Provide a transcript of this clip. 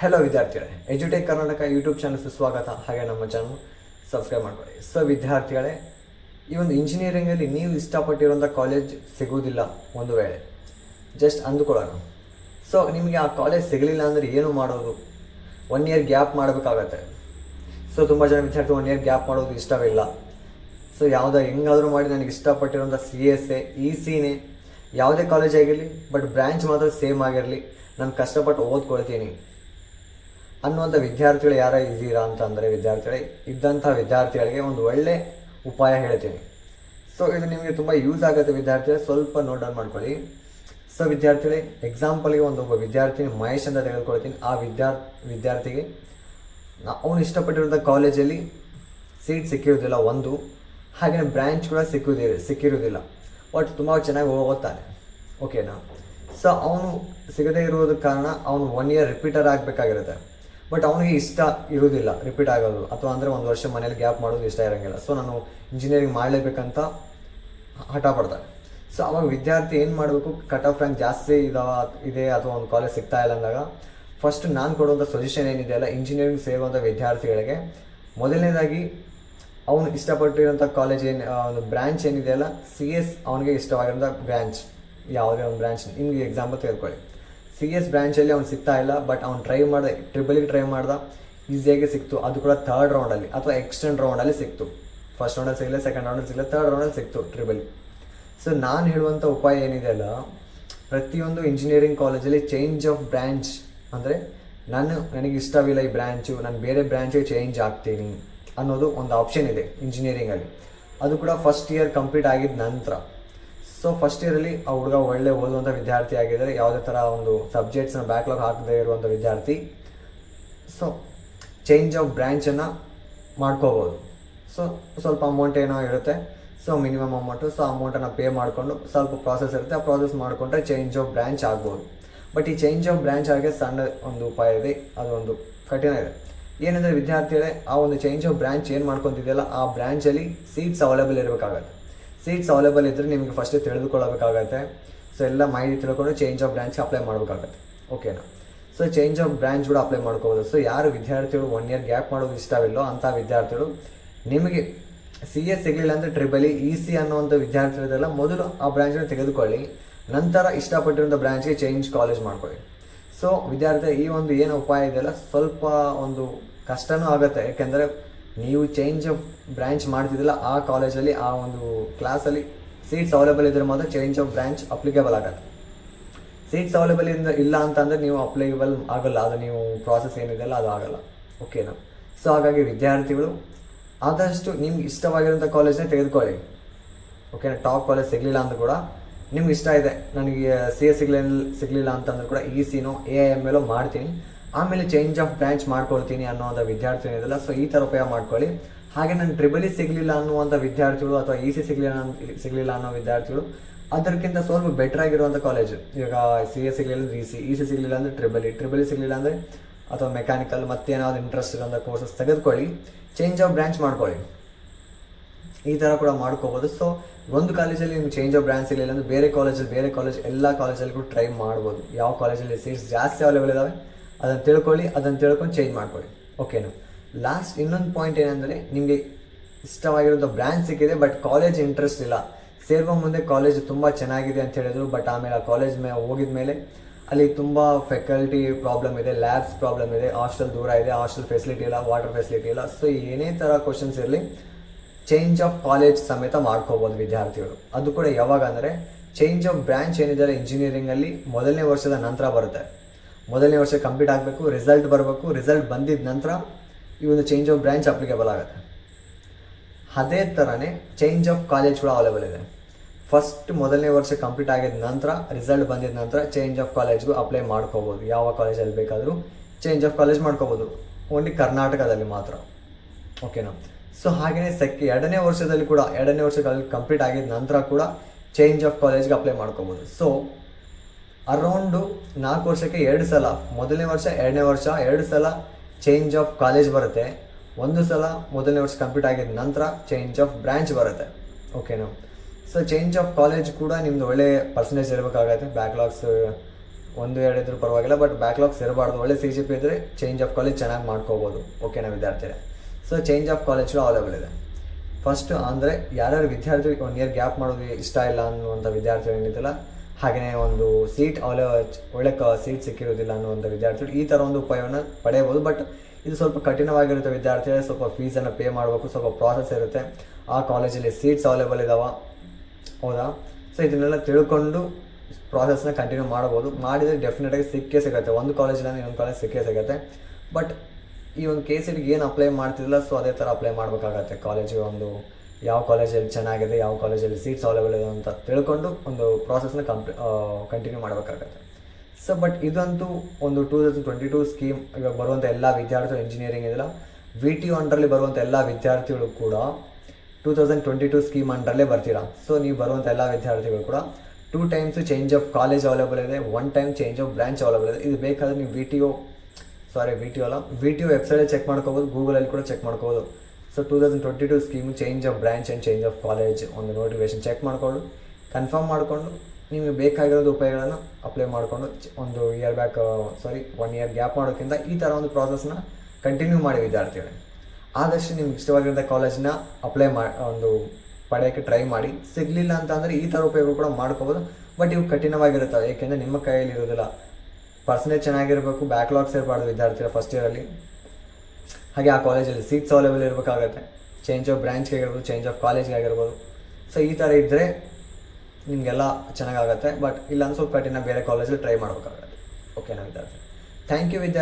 Hello ವಿದ್ಯಾರ್ಥಿಗಳೇ. ಎಜುಟೇಕ್ Karnataka YouTube channel ಸುಸ್ವಾಗತ ಹಾಗೆ ನಮ್ಮ ಚಾನಲ್ ಸಬ್ಸ್ಕ್ರೈಬ್ ಮಾಡ್ಕೊಳ್ಳಿ. ಸೊ ವಿದ್ಯಾರ್ಥಿಗಳೇ, ಈ ಒಂದು ಇಂಜಿನಿಯರಿಂಗಲ್ಲಿ ನೀವು ಇಷ್ಟಪಟ್ಟಿರುವಂಥ ಕಾಲೇಜ್ ಸಿಗುವುದಿಲ್ಲ ಒಂದು ವೇಳೆ. ಜಸ್ಟ್ ಅಂದುಕೊಳ್ಳೋಣ. ಸೊ ನಿಮಗೆ ಆ ಕಾಲೇಜ್ ಸಿಗಲಿಲ್ಲ ಅಂದರೆ ಏನು ಮಾಡೋದು? ಒನ್ ಇಯರ್ ಗ್ಯಾಪ್ ಮಾಡಬೇಕಾಗತ್ತೆ. ಸೊ ತುಂಬ ಜನ ವಿದ್ಯಾರ್ಥಿ ಒನ್ ಇಯರ್ ಗ್ಯಾಪ್ ಮಾಡೋದು ಇಷ್ಟವಿಲ್ಲ. ಸೊ ಯಾವುದೋ ಹೆಂಗಾದರೂ ಮಾಡಿ ನನಗೆ ಇಷ್ಟಪಟ್ಟಿರೋಂಥ ಸಿ ಎಸ್ ಎ ಇ ಸಿನೇ ಯಾವುದೇ ಕಾಲೇಜ್ ಆಗಿರಲಿ ಬಟ್ ಬ್ರ್ಯಾಂಚ್ ಮಾತ್ರ ಸೇಮ್ ಆಗಿರಲಿ. ನಾನು ಕಷ್ಟಪಟ್ಟು ಓದ್ಕೊಳ್ತೀನಿ. ಅನ್ನುವಂಥ ವಿದ್ಯಾರ್ಥಿಗಳು ಯಾರ ಇದ್ದೀರಾ ಅಂತಂದರೆ ವಿದ್ಯಾರ್ಥಿಗಳೇ, ಇದ್ದಂಥ ವಿದ್ಯಾರ್ಥಿಗಳಿಗೆ ಒಂದು ಒಳ್ಳೆ ಉಪಾಯ ಹೇಳ್ತೀನಿ. ಸೊ ಇದು ನಿಮಗೆ ತುಂಬ ಯೂಸ್ ಆಗುತ್ತೆ ವಿದ್ಯಾರ್ಥಿಗಳು, ಸ್ವಲ್ಪ ನೋಟ್ ಡೌನ್ ಮಾಡ್ಕೊಳ್ಳಿ. ಸೊ ವಿದ್ಯಾರ್ಥಿಗಳೇ ಎಕ್ಸಾಂಪಲ್ಗೆ ಒಂದು ಒಬ್ಬ ವಿದ್ಯಾರ್ಥಿನಿ ಮಹೇಶ್ ಅಂತ ತೆಗೆದುಕೊಳ್ತೀನಿ. ಆ ವಿದ್ಯಾರ್ಥಿ ವಿದ್ಯಾರ್ಥಿಗೆ ಅವನು ಇಷ್ಟಪಟ್ಟಿರುವಂಥ ಕಾಲೇಜಲ್ಲಿ ಸೀಟ್ ಸಿಕ್ಕಿರೋದಿಲ್ಲ ಒಂದು. ಹಾಗೆಯೇ ಬ್ರ್ಯಾಂಚ್ ಕೂಡ ಸಿಕ್ಕಿದೆ ಸಿಕ್ಕಿರೋದಿಲ್ಲ ಬಟ್ ತುಂಬ ಚೆನ್ನಾಗಿ ಓದ್ತಾನೆ. ಓಕೆನಾ ಸೊ ಅವನು ಸಿಗದೇ ಇರೋದಕ್ಕೆ ಕಾರಣ ಅವನು ಒನ್ ಇಯರ್ ರಿಪೀಟರ್ ಆಗಬೇಕಾಗಿರುತ್ತೆ. ಬಟ್ ಅವನಿಗೆ ಇಷ್ಟ ಇರೋದಿಲ್ಲ ರಿಪೀಟ್ ಆಗೋದು. ಅಥವಾ ಅಂದರೆ ಒಂದು ವರ್ಷ ಮನೇಲಿ ಗ್ಯಾಪ್ ಮಾಡೋದು ಇಷ್ಟ ಇರೋಂಗಿಲ್ಲ. ಸೊ ನಾನು ಇಂಜಿನಿಯರಿಂಗ್ ಮಾಡಲೇಬೇಕಂತ ಹಠ ಪಡ್ತಾನೆ ಸೊ ಅವಾಗ ವಿದ್ಯಾರ್ಥಿ ಏನು ಮಾಡಬೇಕು? ಕಟ್ ಆಫ್ ರ್ಯಾಂಕ್ ಜಾಸ್ತಿ ಇದಾವ, ಇದೆ, ಅಥವಾ ಒಂದು ಕಾಲೇಜ್ ಸಿಗ್ತಾ ಇಲ್ಲ ಅಂದಾಗ ಫಸ್ಟ್ ನಾನು ಕೊಡುವಂಥ ಸಜೆಷನ್ ಏನಿದೆ ಅಲ್ಲ ಇಂಜಿನಿಯರಿಂಗ್ ಸೇರುವಂಥ ವಿದ್ಯಾರ್ಥಿಗಳಿಗೆ, ಮೊದಲನೇದಾಗಿ ಅವನು ಇಷ್ಟಪಟ್ಟಿರೋಂಥ ಕಾಲೇಜ್ ಏನು ಒಂದು ಬ್ರ್ಯಾಂಚ್ ಏನಿದೆ ಅಲ್ಲ ಸಿ ಎಸ್ ಅವನಿಗೆ ಇಷ್ಟವಾಗಿರೋಂಥ ಬ್ರ್ಯಾಂಚ್ ಯಾವುದೇ ಒಂದು ಬ್ರ್ಯಾಂಚ್ ನಿಮಗೆ ಎಕ್ಸಾಂಪಲ್ ತೆಗೆದುಕೊಳ್ಳಿ. ಸಿ ಎಸ್ ಬ್ರ್ಯಾಂಚಲ್ಲಿ ಅವ್ನು ಸಿಗ್ತಾ ಇಲ್ಲ ಬಟ್ ಅವ್ನು ಟ್ರೈ ಮಾಡಿದೆ ಟ್ರಿಬಲಿಗೆ ಟ್ರೈ ಮಾಡ್ದ ಈಸಿಯಾಗಿ ಸಿಕ್ತು. ಅದು ಕೂಡ ಥರ್ಡ್ ರೌಂಡಲ್ಲಿ ಅಥವಾ ಎಕ್ಸ್ಟೆಂಡ್ ರೌಂಡಲ್ಲಿ ಸಿಕ್ತು. ಫಸ್ಟ್ ರೌಂಡಲ್ಲಿ ಸಿಗಲಿಲ್ಲ ಸೆಕೆಂಡ್ ರೌಂಡಲ್ಲಿ ಸಿಗಲಿಲ್ಲ ಥರ್ಡ್ ರೌಂಡಲ್ಲಿ ಸಿಕ್ತು ಟ್ರಿಬಲ್ ಸೊ ನಾನು ಹೇಳುವಂಥ ಉಪಾಯ ಏನಿದೆ ಅಲ್ಲ, ಪ್ರತಿಯೊಂದು ಇಂಜಿನಿಯರಿಂಗ್ ಕಾಲೇಜಲ್ಲಿ ಚೇಂಜ್ ಆಫ್ ಬ್ರ್ಯಾಂಚ್ ಅಂದರೆ, ನಾನು ನನಗೆ ಇಷ್ಟವಿಲ್ಲ ಈ ಬ್ರ್ಯಾಂಚು ನಾನು ಬೇರೆ ಬ್ರ್ಯಾಂಚಿಗೆ ಚೇಂಜ್ ಆಗ್ತೀನಿ ಅನ್ನೋದು ಒಂದು ಆಪ್ಷನ್ ಇದೆ ಇಂಜಿನಿಯರಿಂಗಲ್ಲಿ ಅದು ಕೂಡ ಫಸ್ಟ್ ಇಯರ್ ಕಂಪ್ಲೀಟ್ ಆಗಿದ ನಂತರ. ಸೊ ಫಸ್ಟ್ ಇಯರಲ್ಲಿ ಆ ಹುಡುಗ ಒಳ್ಳೆ ಓದುವಂಥ ವಿದ್ಯಾರ್ಥಿ ಆಗಿದ್ದರೆ ಯಾವುದೇ ಥರ ಒಂದು ಸಬ್ಜೆಕ್ಟ್ಸ್ನ ಬ್ಯಾಕ್ಲಾಗ್ ಹಾಕದೇ ಇರುವಂಥ ವಿದ್ಯಾರ್ಥಿ. ಸೊ ಚೇಂಜ್ ಆಫ್ ಬ್ರ್ಯಾಂಚನ್ನು ಮಾಡ್ಕೋಬೋದು. ಸೊ ಸ್ವಲ್ಪ ಅಮೌಂಟ್ ಏನೋ ಇರುತ್ತೆ. ಸೊ ಮಿನಿಮಮ್ ಅಮೌಂಟು ಸೊ ಅಮೌಂಟನ್ನು ಪೇ ಮಾಡಿಕೊಂಡು ಸ್ವಲ್ಪ ಪ್ರಾಸೆಸ್ ಇರುತ್ತೆ. ಆ ಪ್ರಾಸೆಸ್ ಮಾಡಿಕೊಂಡ್ರೆ ಚೇಂಜ್ ಆಫ್ ಬ್ರ್ಯಾಂಚ್ ಆಗ್ಬೋದು. ಬಟ್ ಈ ಚೇಂಜ್ ಆಫ್ ಬ್ರ್ಯಾಂಚ್ ಆಗಿ ಸಣ್ಣ ಒಂದು ಉಪಾಯ ಇದೆ. ಅದೊಂದು ಕಠಿಣ ಇದೆ. ಏನಂದರೆ ವಿದ್ಯಾರ್ಥಿಗಳೇ, ಆ ಒಂದು ಚೇಂಜ್ ಆಫ್ ಬ್ರ್ಯಾಂಚ್ ಏನು ಮಾಡ್ಕೊತಿದೆಯಲ್ಲ, ಆ ಬ್ರ್ಯಾಂಚಲ್ಲಿ ಸೀಟ್ಸ್ ಅವೈಲೇಬಲ್ ಇರಬೇಕಾಗತ್ತೆ. ಸೀಟ್ಸ್ ಅವೈಲೇಬಲ್ ಇದ್ದರೆ ನಿಮಗೆ ಫಸ್ಟ್ ತಿಳಿದುಕೊಳ್ಳಬೇಕಾಗತ್ತೆ. ಸೊ ಎಲ್ಲ ಮಾಹಿತಿ ತಿಳ್ಕೊಂಡು ಚೇಂಜ್ ಆಫ್ ಬ್ರ್ಯಾಂಚ್ ಅಪ್ಲೈ ಮಾಡಬೇಕಾಗತ್ತೆ. ಓಕೆನಾ ಸೊ ಚೇಂಜ್ ಆಫ್ ಬ್ರ್ಯಾಂಚ್ ಕೂಡ ಅಪ್ಲೈ ಮಾಡ್ಕೋಬೋದು. ಸೊ ಯಾರು ವಿದ್ಯಾರ್ಥಿಗಳು ಒನ್ ಇಯರ್ ಗ್ಯಾಪ್ ಮಾಡೋದು ಇಷ್ಟವಿಲ್ಲೋ ಅಂಥ ವಿದ್ಯಾರ್ಥಿಗಳು, ನಿಮಗೆ ಸಿ ಎಸ್ ಸಿಗಲಿಲ್ಲ ಅಂದರೆ ಟ್ರಿಬಲಿ ಇ ಸಿ ಅನ್ನೋವಂಥ ವಿದ್ಯಾರ್ಥಿಗಳಿದೆಲ್ಲ ಮೊದಲು ಆ ಬ್ರ್ಯಾಂಚನ್ನು ತೆಗೆದುಕೊಳ್ಳಿ. ನಂತರ ಇಷ್ಟಪಟ್ಟಿರುವಂಥ ಬ್ರ್ಯಾಂಚ್ಗೆ ಚೇಂಜ್ ಕಾಲೇಜ್ ಮಾಡ್ಕೊಳ್ಳಿ. ಸೊ ವಿದ್ಯಾರ್ಥಿ ಈ ಒಂದು ಏನು ಉಪಾಯ ಇದೆಯಲ್ಲ, ಸ್ವಲ್ಪ ಒಂದು ಕಷ್ಟನೂ ಆಗುತ್ತೆ. ಯಾಕೆಂದರೆ ನೀವು ಚೇಂಜ್ ಆಫ್ ಬ್ರ್ಯಾಂಚ್ ಮಾಡ್ತಿದ್ದಿಲ್ಲ, ಆ ಕಾಲೇಜಲ್ಲಿ ಆ ಒಂದು ಕ್ಲಾಸಲ್ಲಿ ಸೀಟ್ಸ್ ಅವೈಲೇಬಲ್ ಇದ್ರೆ ಮಾತ್ರ ಚೇಂಜ್ ಆಫ್ ಬ್ರ್ಯಾಂಚ್ ಅಪ್ಲಿಕೇಬಲ್ ಆಗುತ್ತೆ. ಸೀಟ್ಸ್ ಅವೈಲೇಬಲ್ ಇಂದ ಇಲ್ಲ ಅಂತಂದರೆ ನೀವು ಅಪ್ಲಿಕೇಬಲ್ ಆಗಲ್ಲ, ಅದು ನೀವು ಪ್ರಾಸೆಸ್ ಏನಿದೆಯಲ್ಲ ಅದು ಆಗಲ್ಲ. ಓಕೆನಾ ಸೊ ಹಾಗಾಗಿ ವಿದ್ಯಾರ್ಥಿಗಳು ಆದಷ್ಟು ನಿಮ್ಗೆ ಇಷ್ಟವಾಗಿರೋಂಥ ಕಾಲೇಜ್ನೇ ತೆಗೆದುಕೊಳ್ಳಿ. ಓಕೆನಾ ಟಾಪ್ ಕಾಲೇಜ್ ಸಿಗಲಿಲ್ಲ ಅಂದ್ರೂ ಕೂಡ ನಿಮ್ಗೆ ಇಷ್ಟ ಇದೆ, ನನಗೆ ಸಿ ಎಸ್ ಸಿಗ್ಲಿಲ್ಲ, ಸಿಗಲಿಲ್ಲ ಅಂತಂದ್ರೆ ಕೂಡ ಇ ಸಿನೋ ಎ ಐ ಎಂ ಎಲ್ಲೋ ಮಾಡ್ತೀನಿ. ಆಮೇಲೆ ಚೇಂಜ್ ಆಫ್ ಬ್ರ್ಯಾಂಚ್ ಮಾಡ್ಕೊಳ್ತೀನಿ ಅನ್ನೋಂಥ ವಿದ್ಯಾರ್ಥಿ ಏನಿದೆಲ್ಲ ಸೊ ಈ ಥರ ಉಪಯೋಗ ಮಾಡ್ಕೊಳ್ಳಿ. ಹಾಗೆ ನಾನು ಟ್ರಿಬಲಿ ಸಿಗಲಿಲ್ಲ ಅನ್ನುವಂಥ ವಿದ್ಯಾರ್ಥಿಗಳು ಅಥವಾ ಇ ಸಿ ಸಿಗಲಿಲ್ಲ ಸಿಗಲಿಲ್ಲ ಅನ್ನೋ ವಿದ್ಯಾರ್ಥಿಗಳು, ಅದಕ್ಕಿಂತ ಸ್ವಲ್ಪ ಬೆಟರ್ ಆಗಿರುವಂಥ ಕಾಲೇಜು ಇವಾಗ ಸಿ ಎ ಸಿಗಲಿಲ್ಲ ಅಂದರೆ ಇ ಸಿ ಇ ಸಿ ಸಿಗಲಿಲ್ಲ ಅಂದರೆ ಟ್ರಿಬಲಿ ಟ್ರಿಬಲಿ ಸಿಗಲಿಲ್ಲ ಅಂದರೆ ಅಥವಾ ಮೆಕ್ಯಾನಿಕಲ್ ಮತ್ತೇನಾದ್ರು ಇಂಟ್ರೆಸ್ಟ್ ಇರೋಂಥ ಕೋರ್ಸಸ್ ತೆಗೆದುಕೊಳ್ಳಿ. ಚೇಂಜ್ ಆಫ್ ಬ್ರ್ಯಾಂಚ್ ಮಾಡ್ಕೊಳ್ಳಿ. ಈ ಥರ ಕೂಡ ಮಾಡ್ಕೋಬೋದು. ಸೊ ಒಂದು ಕಾಲೇಜಲ್ಲಿ ನಿಮ್ಗೆ ಚೇಂಜ್ ಆಫ್ ಬ್ರಾಂಚ್ ಇರಲಿಲ್ಲ ಅಂದರೆ ಬೇರೆ ಕಾಲೇಜಲ್ಲಿ ಬೇರೆ ಕಾಲೇಜ್ ಎಲ್ಲ ಕಾಲೇಜಲ್ಲಿ ಕೂಡ ಟ್ರೈ ಮಾಡ್ಬೋದು. ಯಾವ ಕಾಲೇಜಲ್ಲಿ ಸೀಟ್ಸ್ ಜಾಸ್ತಿ ಅವೈಲೇಬಲ್ ಇದ್ದಾವೆ ಅದನ್ನು ತಿಳ್ಕೊಳ್ಳಿ, ಅದನ್ನು ತಿಳ್ಕೊಂಡು ಚೇಂಜ್ ಮಾಡ್ಕೊಳ್ಳಿ. ಓಕೆನಾ ಲಾಸ್ಟ್ ಇನ್ನೊಂದು ಪಾಯಿಂಟ್ ಏನಂದರೆ, ನಿಮಗೆ ಇಷ್ಟವಾಗಿರೋದು ಬ್ರ್ಯಾಂಚ್ ಸಿಕ್ಕಿದೆ ಬಟ್ ಕಾಲೇಜ್ ಇಂಟ್ರೆಸ್ಟ್ ಇಲ್ಲ. ಸೇರುವ ಮುಂದೆ ಕಾಲೇಜ್ ತುಂಬ ಚೆನ್ನಾಗಿದೆ ಅಂತ ಹೇಳಿದ್ರು ಬಟ್ ಆಮೇಲೆ ಆ ಕಾಲೇಜ್ ಮೇ ಹೋಗಿದ ಮೇಲೆ ಅಲ್ಲಿ ತುಂಬ ಫೆಕಲ್ಟಿ ಪ್ರಾಬ್ಲಮ್ ಇದೆ ಲ್ಯಾಬ್ಸ್ ಪ್ರಾಬ್ಲಮ್ ಇದೆ ಹಾಸ್ಟೆಲ್ ದೂರ ಇದೆ ಹಾಸ್ಟೆಲ್ ಫೆಸಿಲಿಟಿ ಇಲ್ಲ ವಾಟರ್ ಫೆಸಿಲಿಟಿ ಇಲ್ಲ. ಸೊ ಏನೇ ಥರ ಕ್ವಶನ್ಸ್ ಇರಲಿ ಚೇಂಜ್ ಆಫ್ ಕಾಲೇಜ್ ಸಮೇತ ಮಾಡ್ಕೋಬೋದು ವಿದ್ಯಾರ್ಥಿಗಳು. ಅದು ಕೂಡ ಯಾವಾಗ ಅಂದರೆ ಚೇಂಜ್ ಆಫ್ ಬ್ರ್ಯಾಂಚ್ ಏನಿದ್ದಾರೆ ಇಂಜಿನಿಯರಿಂಗಲ್ಲಿ ಮೊದಲನೇ ವರ್ಷದ ನಂತರ ಬರುತ್ತೆ. ಮೊದಲನೇ ವರ್ಷ ಕಂಪ್ಲೀಟ್ ಆಗಬೇಕು ರಿಸಲ್ಟ್ ಬರಬೇಕು ರಿಸಲ್ಟ್ ಬಂದಿದ್ದ ನಂತರ ಈ ಒಂದು ಚೇಂಜ್ ಆಫ್ ಬ್ರ್ಯಾಂಚ್ ಅಪ್ಲಿಕೇಬಲ್ ಆಗುತ್ತೆ. ಅದೇ ಥರನೇ ಚೇಂಜ್ ಆಫ್ ಕಾಲೇಜ್ ಕೂಡ ಅವೈಲೇಬಲ್ ಇದೆ. ಫಸ್ಟ್ ಮೊದಲನೇ ವರ್ಷ ಕಂಪ್ಲೀಟ್ ಆಗಿದ ನಂತರ ರಿಸಲ್ಟ್ ಬಂದಿದ ನಂತರ ಚೇಂಜ್ ಆಫ್ ಕಾಲೇಜ್ಗೂ ಅಪ್ಲೈ ಮಾಡ್ಕೋಬೋದು. ಯಾವ ಕಾಲೇಜಲ್ಲಿ ಬೇಕಾದರೂ ಚೇಂಜ್ ಆಫ್ ಕಾಲೇಜ್ ಮಾಡ್ಕೋಬೋದು. ಓನ್ಲಿ ಕರ್ನಾಟಕದಲ್ಲಿ ಮಾತ್ರ. ಓಕೆನಾ ಸೊ ಹಾಗೆಯೇ ಸೆಕೆ ಎರಡನೇ ವರ್ಷದಲ್ಲಿ ಕೂಡ, ಎರಡನೇ ವರ್ಷ ಕಂಪ್ಲೀಟ್ ಆಗಿದ ನಂತರ ಕೂಡ ಚೇಂಜ್ ಆಫ್ ಕಾಲೇಜ್ಗೆ ಅಪ್ಲೈ ಮಾಡ್ಕೋಬೋದು. ಸೊ ಅರೌಂಡು ನಾಲ್ಕು ವರ್ಷಕ್ಕೆ ಎರಡು ಸಲ, ಮೊದಲನೇ ವರ್ಷ, ಎರಡನೇ ವರ್ಷ, ಎರಡು ಸಲ ಚೇಂಜ್ ಆಫ್ ಕಾಲೇಜ್ ಬರುತ್ತೆ. ಒಂದು ಸಲ ಮೊದಲನೇ ವರ್ಷ ಕಂಪ್ಲೀಟ್ ಆಗಿದ ನಂತರ ಚೇಂಜ್ ಆಫ್ ಬ್ರ್ಯಾಂಚ್ ಬರುತ್ತೆ. ಓಕೆನಾ ಸೊ ಚೇಂಜ್ ಆಫ್ ಕಾಲೇಜ್ ಕೂಡ ನಿಮ್ದು ಒಳ್ಳೆ ಪರ್ಸೆಂಟೇಜ್ ಇರಬೇಕಾಗತ್ತೆ. ಬ್ಯಾಕ್ಲಾಗ್ಸ್ ಒಂದು, ಎರಡು ಇದ್ರೂ ಪರವಾಗಿಲ್ಲ ಬಟ್ ಬ್ಯಾಕ್ಲಾಗ್ಸ್ ಇರಬಾರ್ದು. ಒಳ್ಳೆ ಸಿ ಜಿ ಪಿ ಇದ್ದರೆ ಚೇಂಜ್ ಆಫ್ ಕಾಲೇಜ್ ಚೆನ್ನಾಗಿ ಮಾಡ್ಕೋಬೋದು. ಓಕೆನಾ ವಿದ್ಯಾರ್ಥಿಗಳೇ? ಸೊ ಚೇಂಜ್ ಆಫ್ ಕಾಲೇಜ್ಗಳು ಅವೈಲೇಬಲ್ ಇದೆ. ಫಸ್ಟ್ ಅಂದರೆ ಯಾರ್ಯಾರು ವಿದ್ಯಾರ್ಥಿ ಒನ್ ಇಯರ್ ಗ್ಯಾಪ್ ಮಾಡೋದು ಇಷ್ಟ ಇಲ್ಲ ಅನ್ನುವಂಥ ವಿದ್ಯಾರ್ಥಿಗಳು ಏನಿದೆಯಲ್ಲ ಹಾಗೆಯೇ ಒಂದು ಸೀಟ್ ಅವಲ ಒಳ್ಳೆ ಕ ಸೀಟ್ ಸಿಕ್ಕಿರೋದಿಲ್ಲ ಅನ್ನುವಂಥ ವಿದ್ಯಾರ್ಥಿಗಳು ಈ ಥರ ಒಂದು ಉಪಾಯವನ್ನು ಪಡೆಯಬಹುದು. ಬಟ್ ಇದು ಸ್ವಲ್ಪ ಕಠಿಣವಾಗಿರುತ್ತೆ ವಿದ್ಯಾರ್ಥಿಗಳೇ, ಸ್ವಲ್ಪ ಫೀಸನ್ನು ಪೇ ಮಾಡಬೇಕು, ಸ್ವಲ್ಪ ಪ್ರಾಸೆಸ್ ಇರುತ್ತೆ. ಆ ಕಾಲೇಜಲ್ಲಿ ಸೀಟ್ಸ್ ಅವೈಲೇಬಲ್ ಇದ್ದಾವೆ ಹೌದಾ? ಸೊ ಇದನ್ನೆಲ್ಲ ತಿಳ್ಕೊಂಡು ಪ್ರಾಸೆಸ್ನ ಕಂಟಿನ್ಯೂ ಮಾಡ್ಬೋದು ಮಾಡಿದರೆ ಡೆಫಿನೆಟಾಗಿ ಸಿಕ್ಕೇ ಸಿಗುತ್ತೆ. ಒಂದು ಕಾಲೇಜಿಲ್ಲ ಇನ್ನೊಂದು ಕಾಲೇಜ್ ಸಿಕ್ಕೇ ಸಿಗುತ್ತೆ. ಬಟ್ ಈ ಒಂದು ಕೆ ಸಿ ಏನು ಅಪ್ಲೈ ಮಾಡ್ತಿದ್ದಿಲ್ಲ ಸೊ ಅದೇ ಥರ ಅಪ್ಲೈ ಮಾಡಬೇಕಾಗತ್ತೆ ಕಾಲೇಜಿಗೆ ಒಂದು ಯಾವ ಕಾಲೇಜಲ್ಲಿ ಚೆನ್ನಾಗಿದೆ, ಯಾವ ಕಾಲೇಜಲ್ಲಿ ಸೀಟ್ಸ್ ಅವೈಲೇಬಲ್ ಇದೆ ಅಂತ ತಿಳ್ಕೊಂಡು ಒಂದು ಪ್ರಾಸೆಸ್ನ ಕಂಪ್ಲಿ ಕಂಟಿನ್ಯೂ ಮಾಡಬೇಕಾಗತ್ತೆ. ಸೊ ಬಟ್ ಇದಂತೂ ಒಂದು two thousand twenty two scheme ಇವಾಗ ಬರುವಂಥ ಎಲ್ಲ ವಿದ್ಯಾರ್ಥಿಗಳು ಇಂಜಿನಿಯರಿಂಗ್ ಇದೆಲ್ಲ ವಿ ಟಿ ಅಂಡರ್ಲಿ ಬರುವಂಥ ಎಲ್ಲ ವಿದ್ಯಾರ್ಥಿಗಳು ಕೂಡ two thousand twenty two scheme ಅಂಡರಲ್ಲೇ ಬರ್ತೀರಾ. ಸೊ ನೀವು ಬರುವಂಥ ಎಲ್ಲ ವಿದ್ಯಾರ್ಥಿಗಳು ಕೂಡ two times change of college available ಇದೆ one time change of branch available ಇದೆ. ಇದು ಬೇಕಾದ್ರೆ ನೀವು V T O sorry V T ಅಲ್ಲ ವಿ ಟಿ ಒ ವೆಬ್ಸೈಟಲ್ಲಿ ಚೆಕ್ ಮಾಡ್ಕೋಬೋದು ಗೂಗಲಲ್ಲಿ ಕೂಡ ಚೆಕ್ ಮಾಡ್ಕೋಬೋದು. So two thousand twenty two scheme change of branch and change of college ಒಂದು ನೋಟಿಫಿಕೇಶನ್ ಚೆಕ್ ಮಾಡಿಕೊಂಡು ಕನ್ಫರ್ಮ್ ಮಾಡಿಕೊಂಡು, ನಿಮಗೆ ಬೇಕಾಗಿರೋದು ಉಪಾಯಗಳನ್ನು ಅಪ್ಲೈ ಮಾಡಿಕೊಂಡು, ಒಂದು year back sorry one year gap ಮಾಡೋಕ್ಕಿಂತ ಈ ಥರ ಒಂದು ಪ್ರಾಸೆಸ್ನ ಕಂಟಿನ್ಯೂ ಮಾಡಿ ವಿದ್ಯಾರ್ಥಿಗಳೇ. ಆದಷ್ಟು ನಿಮ್ಗೆ ಇಷ್ಟವಾಗಿರೋ ಕಾಲೇಜನ್ನ ಅಪ್ಲೈ ಮಾಡಿ ಒಂದು ಪಡೆಯೋಕ್ಕೆ ಟ್ರೈ ಮಾಡಿ. ಸಿಗಲಿಲ್ಲ ಅಂತ ಅಂದರೆ ಈ ಥರ ಉಪಯೋಗ ಕೂಡ ಮಾಡ್ಕೋಬೋದು ಬಟ್ ಇವು ಕಠಿಣವಾಗಿರುತ್ತವೆ. ಏಕೆಂದರೆ ನಿಮ್ಮ ಕೈಯಲ್ಲಿ ಇರೋದಿಲ್ಲ ಪರ್ಸೆಂಟೇಜ್ ಚೆನ್ನಾಗಿರಬೇಕು ಬ್ಯಾಕ್ಲಾಗ್ಸ್ ಇರಬಾರ್ದು ವಿದ್ಯಾರ್ಥಿಗಳ ಫಸ್ಟ್ ಇಯರಲ್ಲಿ ಹಾಗೆ ಆ ಕಾಲೇಜಲ್ಲಿ ಸೀಟ್ಸ್ ಅವೈಲೇಬಲ್ ಇರಬೇಕಾಗತ್ತೆ. ಚೇಂಜ್ ಆಫ್ ಬ್ರ್ಯಾಂಚ್ಗೆ ಆಗಿರ್ಬೋದು ಚೇಂಜ್ ಆಫ್ ಕಾಲೇಜ್ಗೆ ಆಗಿರ್ಬೋದು ಸೊ ಈ ಥರ ಇದ್ದರೆ ನಿಮಗೆಲ್ಲ ಚೆನ್ನಾಗಾಗತ್ತೆ. ಬಟ್ ಇಲ್ಲ ಸ್ವಲ್ಪ ಕಠಿಣ ಬೇರೆ ಕಾಲೇಜಲ್ಲಿ ಟ್ರೈ ಮಾಡಬೇಕಾಗತ್ತೆ. ಓಕೆನಾ ವಿದ್ಯಾರ್ಥಿ ಥ್ಯಾಂಕ್ ಯು ವಿದ್ಯಾರ್ಥಿ.